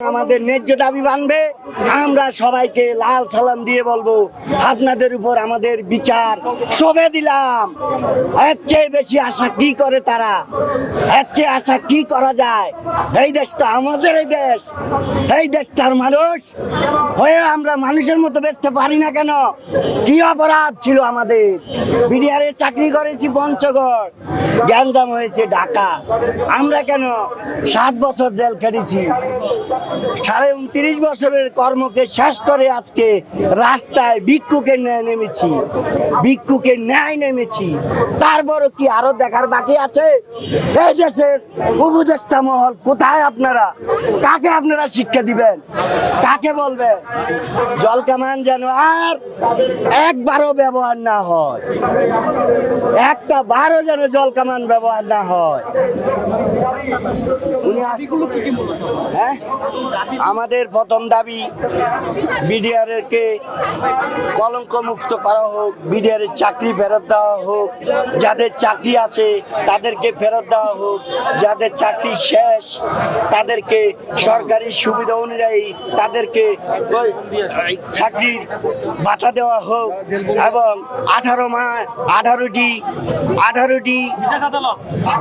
আমাদের ন্যায্য দাবি মানবে। আমরা সবাইকে লাল সালাম দিয়ে বলব, আপনাদের উপর আমাদের বিচার সবে দিলাম। এর চেয়ে বেশি আশা কি করে তারা? এর চেয়ে আশা কি করা যায়? এই দেশটা আমাদের এই দেশ। এই দেশটার মানুষ। হয়ে আমরা মানুষের মতো বেচতে পারি না কেন? কি অপরাধ ছিল আমাদের? বিডিআরে চাকরি করেছি পঞ্চগড়। গ্যাঞ্জাম হয়েছে ঢাকা। আমরা কেন সাত বছর জেল কেটেছি সাড়ে উনত্রিশ বছরের কর্মকে শেষ করে আজকে রাস্তায় ভিক্ষুকে ন্যায় নেমেছি ভিক্ষুকে ন্যায় নেমেছি। তারপর কি আরও দেখার বাকি আছে? এই দেশের উপদেষ্টা মহল কোথায় আপনারা? কাকে আপনারা শিক্ষা দিবেন? কাকে বলবেন? জল কামান যেন আর একবারও ব্যবহার না হয়। একটা বারও যেন জল কামান ব্যবহার না হয়। উনি আস- হ্যাঁ? আমাদের প্রথম দাবি বিডিআর কে কলঙ্ক মুক্ত করা হোক, বিডিআর এর চাকরি ফেরত দেওয়া হোক, যাদের চাকরি আছে তাদেরকে ফেরত দেওয়া হোক, যাদের চাকরি শেষ তাদেরকে সরকারি সুবিধা অনুযায়ী তাদেরকে চাকরির বাধা দেওয়া হোক এবং আঠারো মাস আঠারোটি আঠারোটি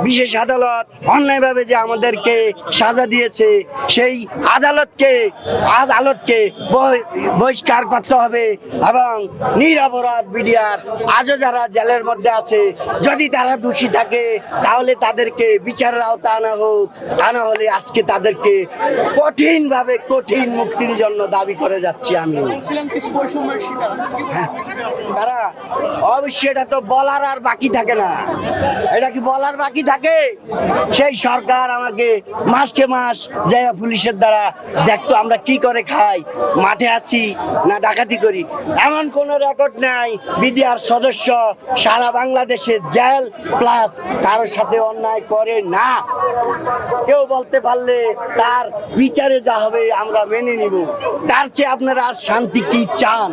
বিশেষ আদালত অন্যায়ভাবে যে আমাদেরকে সাজা দিয়েছে, সেই আদালতকে আদালতকে বহি- বহিষ্কার করতে হবে এবং নিরপরাধ বিডিআর আজও যারা জেলের মধ্যে আছে যদি তারা দোষী থাকে তাহলে তাদেরকে বিচারের আওতা আনা হোক। তা না হলে আজকে তাদেরকে কঠিনভাবে কঠিন মুক্তির জন্য দাবি করে যাচ্ছি আমি। হ্যাঁ। তারা অবশ্যই এটা তো বলার আর বাকি থাকে না। এটা কি বলার বাকি থাকে? সেই সরকার আমাকে মাসকে মাস যাই পুলিশের দ্বারা দেখতো আমরা কি করে খাই? মাঠে আছি না ডাকাতি করি? এমন কোনো রেকর্ড নাই। বিডিআর সদস্য সারা বাংলাদেশে জেল প্লাস কারোর সাথে অন্যায় করে না। কেউ বলতে পারলে তার বিচারে যা হবে আমরা মেনে নিব। তার চেয়ে আপনারা আর শান্তি কি চান?